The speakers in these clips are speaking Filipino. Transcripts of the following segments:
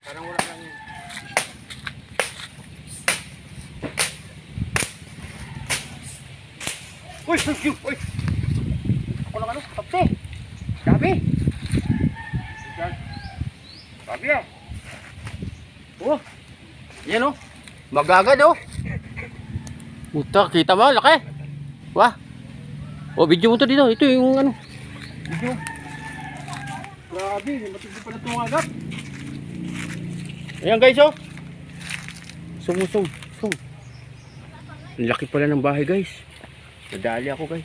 Parang wala lang yun. Uy! Uy! Uy! Uy! Ako lang ano? Kapte! Dami! Dami ah! Oh! Yan oh! Magagad oh! Puta, kita mo, laki! Wah! Oh, video mo to dito. Ito yung ano. Video. Grabe, matindi pala itong agap. Ayan guys oh. Sum, sum, sum. Ang laki pala ng bahay guys. Nadali ako guys.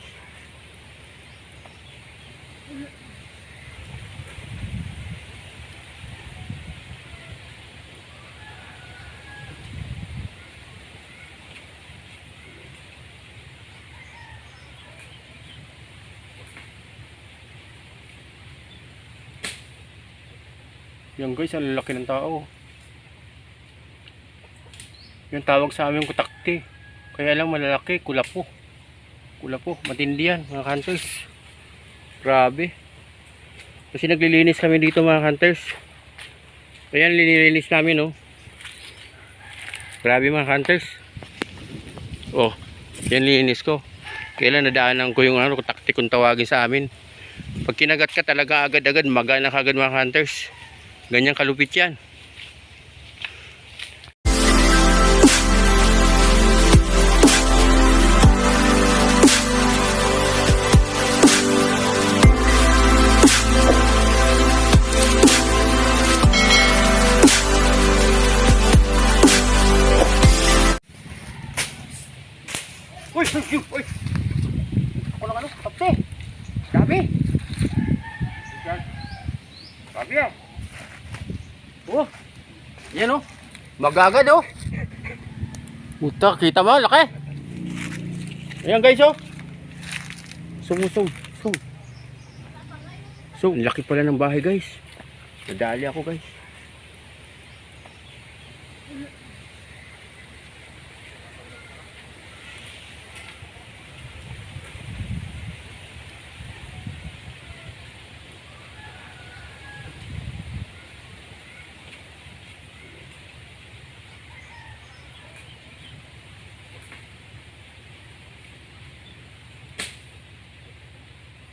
Yan guys, ang laki ng tao. Yung tawag sa amin kutakti. Kaya lang malalaki, kulapo. Kulapo, matindi yan mga hunters. Grabe. Kasi naglilinis kami dito mga hunters. Ayan, linilinis namin oh. Grabe mga hunters. Oh, yan linis ko. Kailan nadaanan ko yung ano, kutakti kung tawagin sa amin. Pag kinagat ka talaga agad-agad, magana ka agad mga hunters. Ganyan kalupit yan. Dami! Yan. Dami ah! Oh! Yan oh! Magagad oh! Puta, kita mo, laki! Ayan guys oh! Sum, sum, sum. Sum, laki pala ng bahay guys. Nadali ako guys.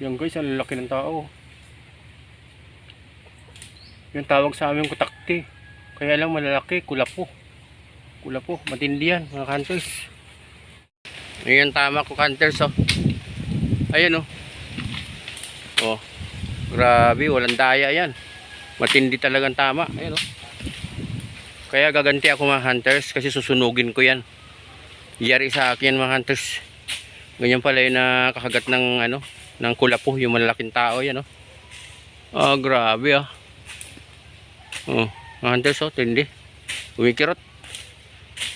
Yan guys, ang laki ng tao. Yung tawag sa amin kutakti. Kaya lang malalaki, kulapo. Kulapo, matindi yan mga hunters. Ayan tama ko hunters oh. Ayan oh. Oh. Grabe, walang daya yan. Matindi talagang tama. Ayan oh. Kaya gaganti ako mga hunters kasi susunugin ko yan. Yari sa akin mga hunters. Ganyan pala yung nakakagat ng ano, ng kulapo, yung malalaking tao yan oh. Ah, grabe ah. Oh, mga hunters oh, tindi. Umikirot.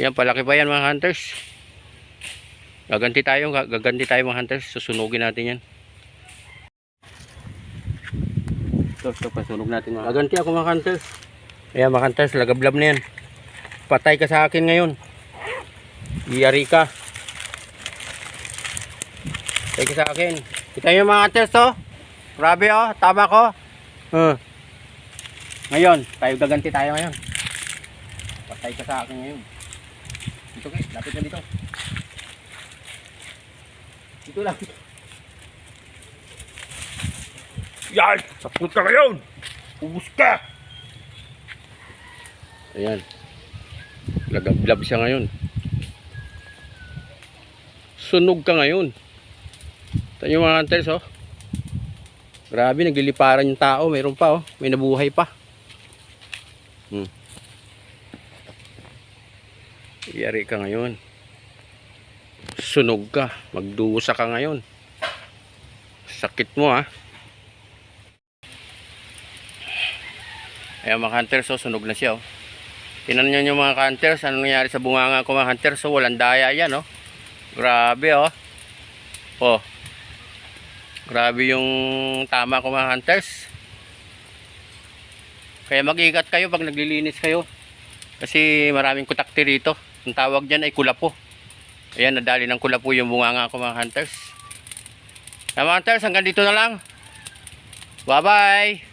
Yan, palaki pa yan mga hunters. Gaganti tayo, ga- gaganti tayo mga hunters. Susunugin natin yan. Ito, ito, pasunog natin mga Gaganti ako mga hunters. Ayan mga hunters, lagablab na yan. Patay ka sa akin ngayon. Iyari ka. Patay ka sa akin. Kita nyo mga hunters oh. Grabe oh, tama ko. Uh. Ngayon, tayo gaganti tayo ngayon. Patay ka sa akin ngayon. Dito guys, lapit na dito. Dito lang. Yan! Sapot ka ngayon! Ubus ka! Ayan. Lagablab siya ngayon. Sunog ka ngayon. Ito yung mga hunters oh. Grabe, nagliliparan yung tao. Mayroon pa oh. May nabuhay pa. Hmm. Yari ka ngayon. Sunog ka. Magdusa ka ngayon. Sakit mo ah. Ayan mga hunters, oh, sunog na siya. Oh. Tinan nyo yung mga hunters, ano nangyari sa bunganga ko mga hunters. So, walang daya yan. Oh. Grabe oh. Oh. Grabe yung tama ko mga hunters. Kaya mag-iingat kayo pag naglilinis kayo. Kasi maraming kutakti rito. Ang tawag dyan ay kulapo. Ayan, nadali ng kulapo yung bunganga ko mga hunters. Mga hunters, hanggang dito na lang. Bye-bye!